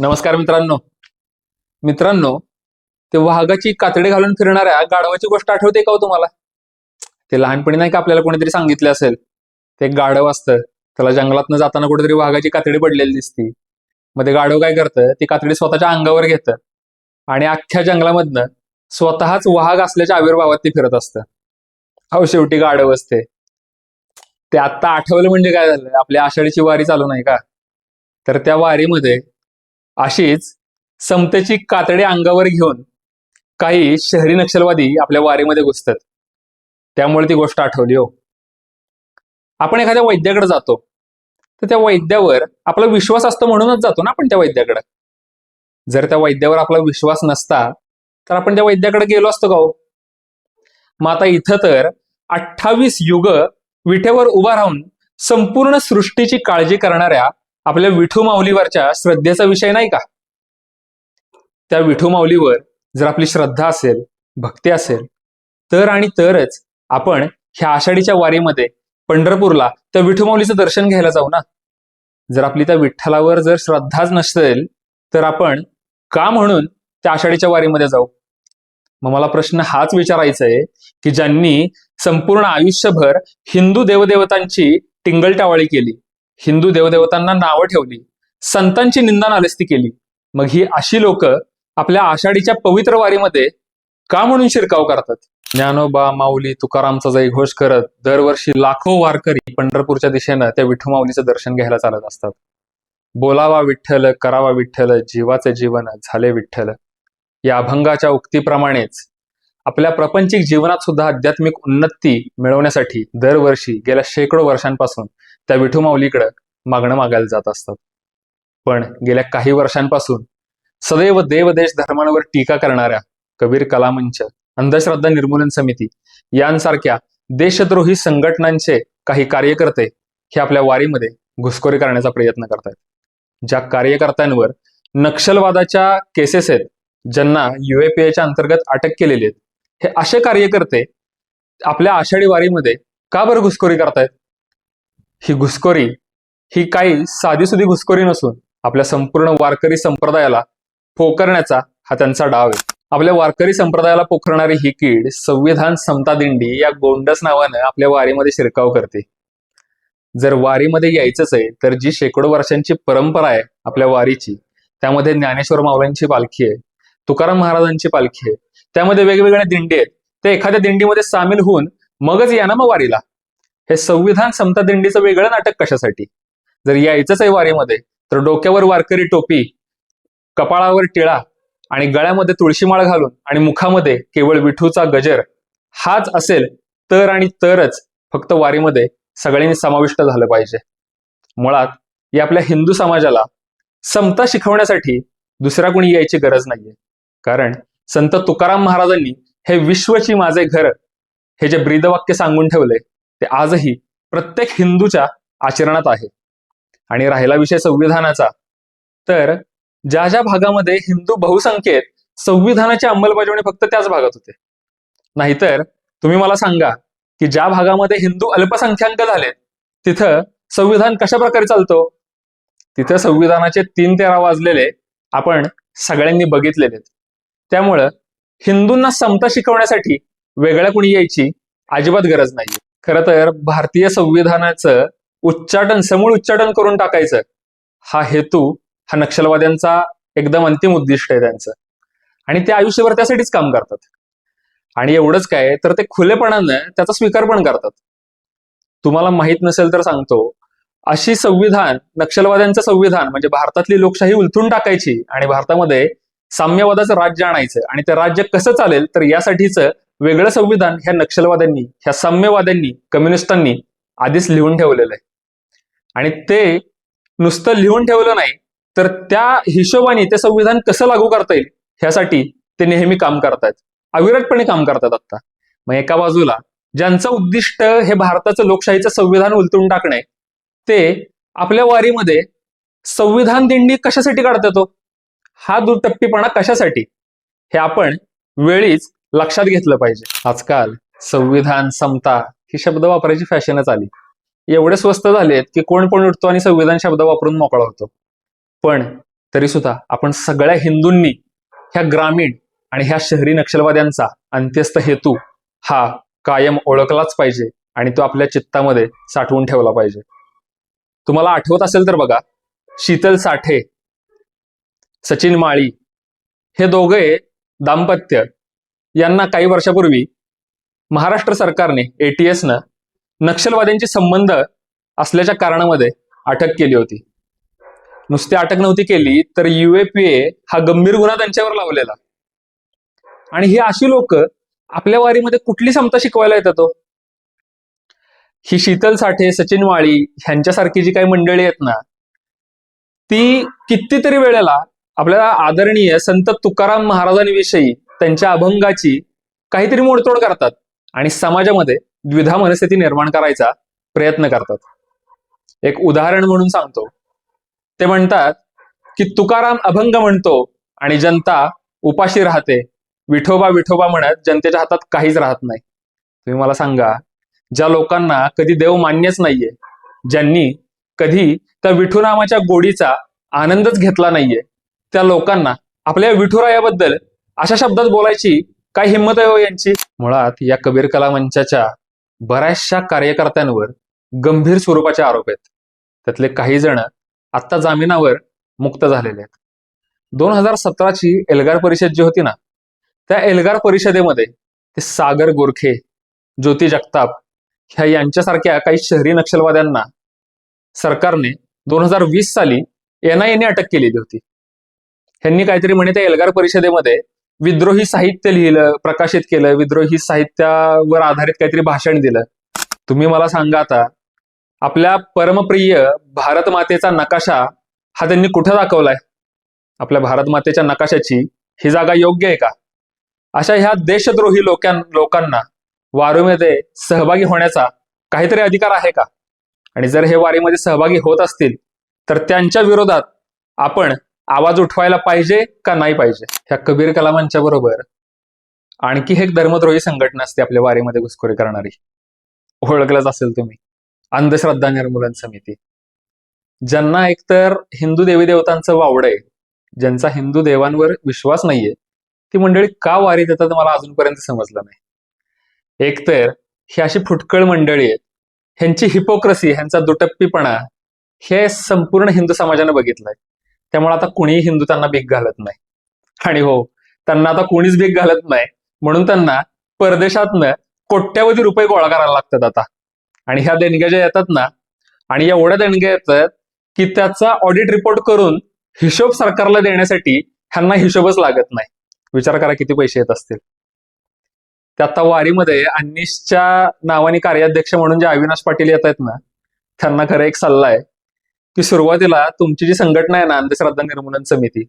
नमस्कार मित्रांनो. मित्रांनो ते वाघाची कातडी घालून फिरणाऱ्या गाढवाची गोष्ट आठवते का हो तुम्हाला? ते लहानपणी नाही का आपल्याला कोणीतरी सांगितले असेल? ते एक गाढव असतं. त्याला जंगलातनं जाताना कुठेतरी वाघाची कातडी पडलेली दिसती. मग ते गाढव काय करतं? ती कातडी स्वतःच्या अंगावर घेतं. आणि अख्ख्या जंगलामधनं स्वतःच वाघ असल्याच्या आविर्भावात ते फिरत असतं. अहो शेवटी गाढव असते. ते आत्ता आठवलं म्हणजे काय झालं? आपल्या आषाढीची वारी चालू नाही का? तर त्या वारीमध्ये अशीच समतेची कातडी अंगावर घेऊन काही शहरी नक्षलवादी आपल्या वारीमध्ये घुसतात. त्यामुळे ती गोष्ट आठवली हो. आपण एखाद्या वैद्याकडे जातो तर त्या वैद्यावर आपला विश्वास असतो म्हणूनच जातो ना आपण त्या वैद्याकडे. जर त्या वैद्यावर आपला विश्वास नसता तर आपण त्या वैद्याकडे गेलो असतो का हो? मग आता इथं तर अठ्ठावीस युग विठेवर उभा राहून संपूर्ण सृष्टीची काळजी करणाऱ्या आपल्या विठू माऊलीवरच्या श्रद्धेचा विषय नाही का? त्या विठू माऊलीवर जर आपली श्रद्धा असेल भक्ती असेल तर आणि तरच आपण ह्या आषाढीच्या वारीमध्ये पंढरपूरला त्या विठू माऊलीचं दर्शन घ्यायला जाऊ ना? जर आपली त्या विठ्ठलावर जर श्रद्धाच नसेल तर आपण का म्हणून त्या आषाढीच्या वारीमध्ये जाऊ? मग मला प्रश्न हाच विचारायचा आहे की ज्यांनी संपूर्ण आयुष्यभर हिंदू देवदेवतांची टिंगलटावाळी केली हिंदू देवदेवतांना नावं ठेवली संतांची निंदा नालस्ती केली. मग ही अशी लोक आपल्या आषाढीच्या पवित्र वारीमध्ये का म्हणून शिरकाव करतात? ज्ञानोबा माऊली तुकारामचा जय घोष करत दरवर्षी लाखो वारकरी पंढरपूरच्या दिशेनं त्या विठू माऊलीचं दर्शन घ्यायला चालत असतात. बोलावा विठ्ठल करावा विठ्ठल जीवाचे जीवन झाले विठ्ठल. या अभंगाच्या उक्तीप्रमाणेच आपल्या प्रपंचिक जीवनात सुद्धा आध्यात्मिक उन्नती मिळवण्यासाठी दरवर्षी गेल्या शेकडो वर्षांपासून त्या विठू माऊलीकडं मागणं मागायला जात असतात. पण गेल्या काही वर्षांपासून सदैव देवदेश धर्मांवर टीका करणाऱ्या कबीर कलामंच अंधश्रद्धा निर्मूलन समिती यांसारख्या देशद्रोही संघटनांचे काही कार्यकर्ते हे आपल्या वारीमध्ये घुसखोरी करण्याचा प्रयत्न करतात ज्या कार्यकर्त्यांवर नक्षलवादाच्या केसेस आहेत ज्यांना युएपीएच्या अंतर्गत अटक केलेली आहेत हे असे कार्यकर्ते आपल्या आषाढी वारीमध्ये का बरं घुसखोरी करतायत? ही घुसखोरी ही काही साधीसुधी घुसखोरी नसून आपल्या संपूर्ण वारकरी संप्रदायाला पोखरण्याचा हा त्यांचा डाव आहे. आपल्या वारकरी संप्रदायाला पोखरणारी ही कीड संविधान समता दिंडी या गोंडस नावानं आपल्या वारीमध्ये शिरकाव करते. जर वारीमध्ये यायचंच आहे तर जी शेकडो वर्षांची परंपरा आहे आपल्या वारीची त्यामध्ये ज्ञानेश्वर माऊलांची पालखी आहे तुकाराम महाराजांची पालखी आहे त्यामध्ये वेगवेगळ्या दिंडी आहेत. ते एखाद्या दिंडीमध्ये सामील होऊन मगच या ना मग वारीला. हे संविधान समता दिंडीचं वेगळं नाटक कशासाठी? जर यायचंच आहे वारीमध्ये तर डोक्यावर वारकरी टोपी कपाळावर टिळा आणि गळ्यामध्ये तुळशीमाळ घालून आणि मुखामध्ये केवळ विठूचा गजर हाच असेल तर आणि तरच फक्त वारीमध्ये सगळ्यांनी समाविष्ट झालं पाहिजे. मुळात या आपल्या हिंदू समाजाला समता शिकवण्यासाठी दुसऱ्या कोणी यायची गरज नाहीये. कारण संत तुकाराम महाराजांनी हे विश्वची माझे घर हे जे ब्रीदवाक्य सांगून ठेवले ते आजही प्रत्येक हिंदूच्या आचरणात आहे. आणि राहिला विषय संविधानाचा तर ज्या ज्या भागामध्ये हिंदू बहुसंख्येत संविधानाची अंमलबजावणी फक्त त्याच भागात होते. नाहीतर तुम्ही मला सांगा की ज्या भागामध्ये हिंदू अल्पसंख्याक झालेत तिथं संविधान कशा प्रकारे चालतो? तिथं संविधानाचे तीन तेरा वाजलेले आपण सगळ्यांनी बघितलेले त्यामुळं हिंदूंना समता शिकवण्यासाठी वेगळ्या कुणी यायची अजिबात गरज नाही खरं तर भारतीय संविधानाचं उच्चाटन समूळ उच्चाटन करून टाकायचं हा हेतू हा नक्षलवाद्यांचा एकदम अंतिम उद्दिष्ट आहे त्यांचं. आणि ते आयुष्यभर त्यासाठीच काम करतात. आणि एवढंच काय तर ते खुलेपणानं त्याचा स्वीकार पण करतात. तुम्हाला माहीत नसेल तर सांगतो अशी संविधान नक्षलवाद्यांचं संविधान म्हणजे भारतातली लोकशाही उलथून टाकायची आणि भारतामध्ये साम्यवादाचं राज्य आणायचं आणि ते राज्य कसं चालेल तर यासाठीचं वेगळं संविधान ह्या नक्षलवाद्यांनी ह्या साम्यवाद्यांनी कम्युनिस्टांनी आधीच लिहून ठेवलेलं आहे. आणि ते नुसतं लिहून ठेवलं नाही तर त्या हिशोबाने ते संविधान कसं लागू करता येईल ह्यासाठी ते नेहमी काम करतायत. अविरतपणे काम करतात आता. मग एका बाजूला ज्यांचं उद्दिष्ट हे भारताचं लोकशाहीचं संविधान उलटून टाकणे ते आपल्या वारीमध्ये संविधान दिंडी कशासाठी काढतात तो हा दुटप्पीपणा कशासाठी? हे आपण वेळीच लक्षात घेतलं पाहिजे. आजकाल संविधान समता ही शब्द वापरायची फॅशनच आली. एवढे स्वस्त झालेत की कोण पण उठतो आणि संविधान शब्द वापरून मोकळा होतो. पण तरी सुद्धा आपण सगळ्या हिंदूंनी ह्या ग्रामीण आणि ह्या शहरी नक्षलवाद्यांचा अंत्यस्त हेतू हा कायम ओळखलाच पाहिजे आणि तो आपल्या चित्तामध्ये साठवून ठेवला पाहिजे. तुम्हाला आठवत असेल तर बघा शीतल साठे सचिन माळी हे दोघे दाम्पत्य यांना काही वर्षापूर्वी महाराष्ट्र सरकारने एटीएसनं नक्षलवाद्यांची संबंध असल्याच्या कारणामध्ये अटक केली होती. नुसती अटक नव्हती केली तर युएपीए हा गंभीर गुन्हा त्यांच्यावर लावलेला. आणि ही अशी लोक आपल्या वारीमध्ये कुठली समता शिकवायला येतात तो ही शीतल साठे सचिन वाळी ह्यांच्यासारखी जी काही मंडळी आहेत ना ती कितीतरी वेळेला आपल्याला आदरणीय संत तुकाराम महाराजांविषयी त्यांच्या अभंगाची काहीतरी मोडतोड करतात आणि समाजामध्ये द्विधा मनस्थिती निर्माण करायचा प्रयत्न करतात. एक उदाहरण म्हणून सांगतो. ते म्हणतात की तुकाराम अभंग म्हणतो आणि जनता उपाशी राहते. विठोबा विठोबा म्हणत जनतेच्या हातात काहीच राहत नाही. तुम्ही मला सांगा ज्या लोकांना कधी देव मान्यच नाहीये ज्यांनी कधी त्या विठू नामाच्या गोडीचा आनंदच घेतला नाहीये त्या लोकांना आपल्या विठुरायाबद्दल अशा शब्दात बोलायची काय हिंमत आहे हो यांची? मुळात या कबीर कला मंचाच्या बऱ्याचशा कार्यकर्त्यांवर गंभीर स्वरूपाचे आरोप आहेत. त्यातले काही जण आत्ता जामिनावर मुक्त झालेले आहेत. दोन हजार सतराची एल्गार परिषद जी होती ना त्या एल्गार परिषदेमध्ये ते सागर गोरखे ज्योती जगताप ह्या यांच्यासारख्या काही शहरी नक्षलवाद्यांना सरकारने दोन हजार वीस साली एनआयएने अटक केलेली होती. ह्यांनी काहीतरी म्हणे त्या एल्गार परिषदेमध्ये विद्रोही साहित्य लिहिलं प्रकाशित केलं विद्रोही साहित्यावर आधारित काहीतरी भाषण दिलं. तुम्ही मला सांगा आता आपल्या परमप्रिय भारत मातेचा नकाशा हा त्यांनी कुठं दाखवलाय? आपल्या भारत मातेच्या नकाशाची ही जागा योग्य आहे का? अशा ह्या देशद्रोही लोकां लोकांना वारीमध्ये सहभागी होण्याचा काहीतरी अधिकार आहे का? आणि जर हे वारीमध्ये सहभागी होत असतील तर त्यांच्या विरोधात आपण आवाज उठवायला पाहिजे का नाही पाहिजे? ह्या कबीर कलामांच्या बरोबर आणखी एक धर्मद्रोही संघटना असते आपल्या वारीमध्ये घुसखोरी करणारी. ओळखलंच असेल तुम्ही. अंधश्रद्धा निर्मूलन समिती. ज्यांना एकतर हिंदू देवी देवतांचं वावड आहे ज्यांचा हिंदू देवांवर विश्वास नाहीये ती मंडळी का वारी देतात मला अजूनपर्यंत समजलं नाही. एकतर ही अशी फुटकळ मंडळी आहेत ह्यांची हिपोक्रसी ह्यांचा दुटप्पीपणा हे संपूर्ण हिंदू समाजानं बघितलंय. त्यामुळे आता कुणीही हिंदू त्यांना भीक घालत नाही. आणि हो त्यांना आता कोणीच भीक घालत नाही. म्हणून त्यांना परदेशातनं कोट्यावधी रुपये गोळा करायला लागतात आता. आणि ह्या देणग्या ज्या येतात ना आणि एवढ्या देणग्या येतात की त्याचा ऑडिट रिपोर्ट करून हिशोब सरकारला देण्यासाठी ह्यांना हिशोबच लागत नाही. विचार करा किती पैसे येत असतील. ते आता वारीमध्ये अन्निशच्या नावाने कार्याध्यक्ष म्हणून जे अविनाश पाटील येत आहेत ना त्यांना खरं एक सल्ला आहे. की सुरुवातीला तुमची जी संघटना आहे ना अंधश्रद्धा निर्मूलन समिती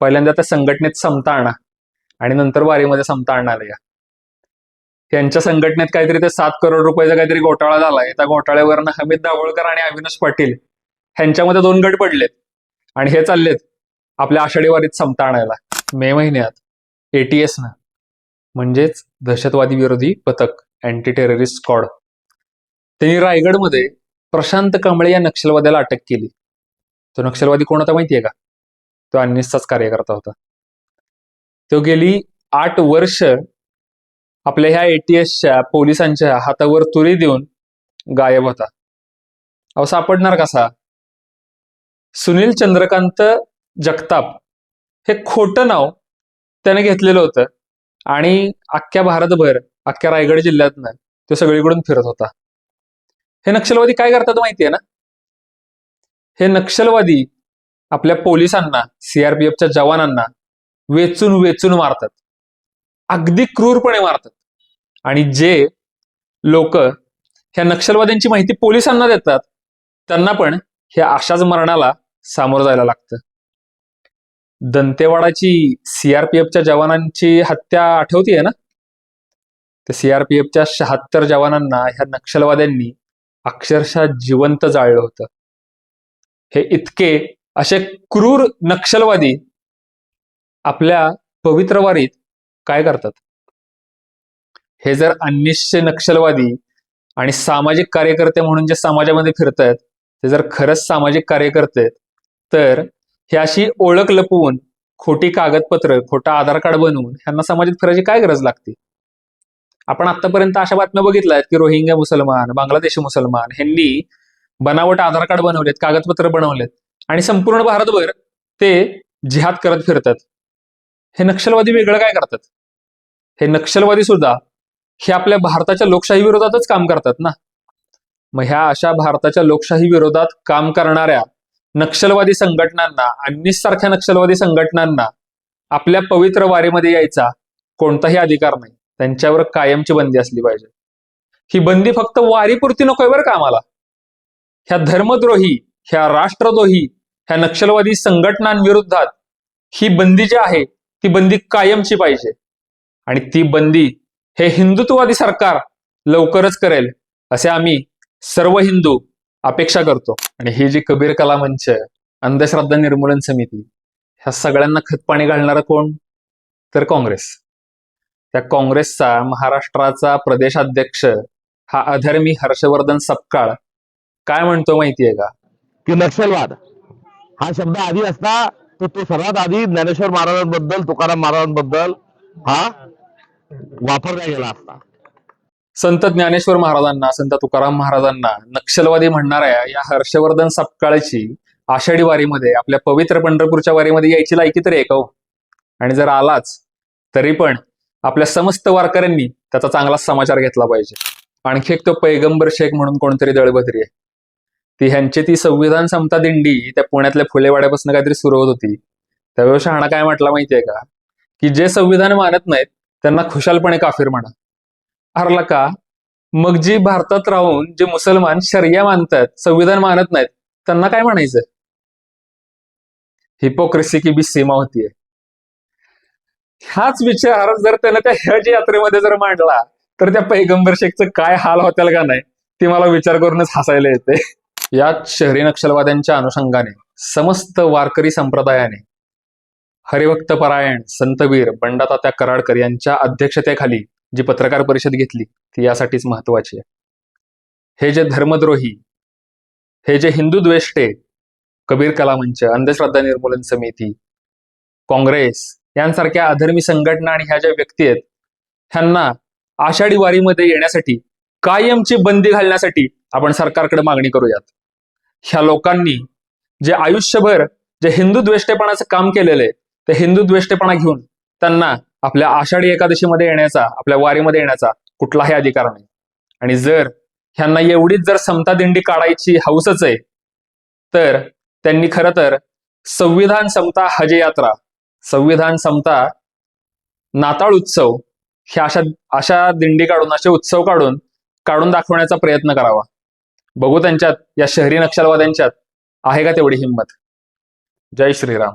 पहिल्यांदा त्या संघटनेत समता आणा आणि नंतर वारीमध्ये समता आणणार या. त्यांच्या संघटनेत काहीतरी ते सात करोड रुपयाचा काहीतरी घोटाळा झालाय. त्या घोटाळ्यावरनं हमीद दाभोळकर आणि अविनाश पाटील ह्यांच्यामध्ये दोन गट पडलेत आणि हे चाललेत आपल्या आषाढी वारीत समता आणायला. मे महिन्यात एटीएस ना. म्हणजेच दहशतवादी विरोधी पथक अँटी टेररिस्ट स्क्वॉड त्यांनी रायगडमध्ये प्रशांत कांबळे या नक्षलवाद्याला अटक केली. तो नक्षलवादी कोण होता माहितीये का? तो अन्यस्ताच कार्यकर्ता होता. तो गेली आठ वर्ष आपल्या ह्या एटीएसच्या पोलिसांच्या हातावर तुरी देऊन गायब होता. अहो सापडणार कसा? सुनील चंद्रकांत जगताप हे खोटं नाव त्याने घेतलेलं होतं आणि अख्ख्या भारतभर अख्ख्या रायगड जिल्ह्यातनं तो सगळीकडून फिरत होता. हे नक्षलवादी काय करतात माहितीये ना? हे नक्षलवादी आपल्या पोलिसांना सीआरपीएफच्या जवानांना वेचून वेचून मारतात. अगदी क्रूरपणे मारतात. आणि जे लोक ह्या नक्षलवाद्यांची माहिती पोलिसांना देतात त्यांना पण ह्या अशाच मरणाला सामोरं जायला लागतं. दंतेवाडाची सीआरपीएफच्या जवानांची हत्या आठवतीये ना? तर सीआरपीएफच्या शहात्तर जवानांना ह्या नक्षलवाद्यांनी अक्षरशः जिवंत जाळलं होतं. हे इतके असे क्रूर नक्षलवादी आपल्या पवित्र वारीत काय करतात? हे जर अनिश्चय नक्षलवादी आणि सामाजिक कार्यकर्ते म्हणून जे समाजामध्ये फिरतायत ते जर खरंच सामाजिक कार्यकर्ते आहेत, तर हे अशी ओळख लपवून खोटी कागदपत्र खोटा आधार कार्ड बनवून ह्यांना समाजात फिरायची काय गरज लागते? आपण आतापर्यंत अशा बातम्या बघितल्या आहेत की रोहिंग्या मुसलमान बांगलादेशी मुसलमान ह्यांनी बनावट आधार कार्ड बनवलेत कागदपत्र बनवलेत आणि संपूर्ण भारतभर ते जिहाद करत फिरतात. हे नक्षलवादी वेगळं काय करतात? हे नक्षलवादी सुद्धा हे आपल्या भारताच्या लोकशाही विरोधातच काम करतात ना? मग ह्या अशा भारताच्या लोकशाही विरोधात काम करणाऱ्या नक्षलवादी संघटनांना आणि सारख्या नक्षलवादी संघटनांना आपल्या पवित्र वारीमध्ये यायचा कोणताही अधिकार नाही. त्यांच्यावर कायमची बंदी असली पाहिजे. ही बंदी फक्त वारीपुरती नकोय बरं का आम्हाला. ह्या धर्मद्रोही ह्या राष्ट्रद्रोही ह्या नक्षलवादी संघटनांविरोधात ही बंदी जी आहे ती बंदी कायमची पाहिजे. आणि ती बंदी हे हिंदुत्ववादी सरकार लवकरच करेल असे आम्ही सर्व हिंदू अपेक्षा करतो. आणि ही जी कबीर कला मंच अंधश्रद्धा निर्मूलन समिती ह्या सगळ्यांना खतपाणी घालणारं कोण? तर काँग्रेस. त्या काँग्रेसचा महाराष्ट्राचा प्रदेशाध्यक्ष हा अधर्मी हर्षवर्धन सपकाळ काय म्हणतो माहितीये का? की नक्षलवाद. हा शब्द आधी असता तर तो सर्वात आधी ज्ञानेश्वर महाराजांबद्दल तुकाराम महाराजांबद्दल हा वापरला गेला असता. संत ज्ञानेश्वर महाराजांना संत तुकाराम महाराजांना नक्षलवादी म्हणणाऱ्या या हर्षवर्धन सपकाळची आषाढी वारीमध्ये आपल्या पवित्र पंढरपूरच्या वारीमध्ये यायची लायकी तरी आहे का हो? आणि जर आलाच तरी पण आपल्या समस्त वारकऱ्यांनी त्याचा चांगला समाचार घेतला पाहिजे. आणखी एक तो पैगंबर शेख म्हणून कोणतरी दळबद्री आहे. ती ह्यांची ती संविधान समता दिंडी त्या पुण्यातल्या फुलेवाड्यापासून काहीतरी सुरू होत होती. त्यावेळेस शहाणा काय म्हटला माहितीये का? की जे संविधान मानत नाहीत त्यांना खुशालपणे काफिर म्हणा. हरला का? मग जी भारतात राहून जे मुसलमान शर्या मानतात संविधान मानत नाहीत त्यांना काय म्हणायचं हिपोक्रेसी की बी सीमा होतीये. ह्याच विचार जर त्यानं त्या हज यात्रेमध्ये जर मांडला तर त्या पैगंबर शेखचं काय हाल होतील का नाही ते मला विचार करूनच हसायला येते याच शहरी नक्षलवाद्यांच्या अनुषंगाने समस्त वारकरी संप्रदायाने हरिभक्त परायण संतवीर बंडातात्या कराडकर यांच्या अध्यक्षतेखाली जी पत्रकार परिषद घेतली ती यासाठीच महत्वाची आहे. हे जे धर्मद्रोही हे जे हिंदू द्वेष्टे कबीर कला मंच अंधश्रद्धा निर्मूलन समिती काँग्रेस यांसारख्या अधर्मी संघटना आणि ह्या ज्या व्यक्ती आहेत ह्यांना आषाढी वारीमध्ये येण्यासाठी कायमची बंदी घालण्यासाठी आपण सरकारकडे मागणी करूयात. ह्या लोकांनी जे आयुष्यभर जे हिंदू द्वेष्टेपणाचं काम केलेलं आहे ते हिंदू द्वेष्टेपणा घेऊन त्यांना आपल्या आषाढी एकादशीमध्ये येण्याचा आपल्या वारीमध्ये येण्याचा कुठलाही अधिकार नाही. आणि जर ह्यांना एवढीच जर समता दिंडी काढायची हौसच आहे तर त्यांनी खरं तर संविधान समता हज यात्रा संविधान समता नाताळ उत्सव हे अशा अशा दिंडी काढून असे उत्सव काढून काढून दाखवण्याचा प्रयत्न करावा. बघू त्यांच्यात या शहरी नक्षलवाद्यांच्यात आहे का तेवढी हिंमत? जय श्रीराम.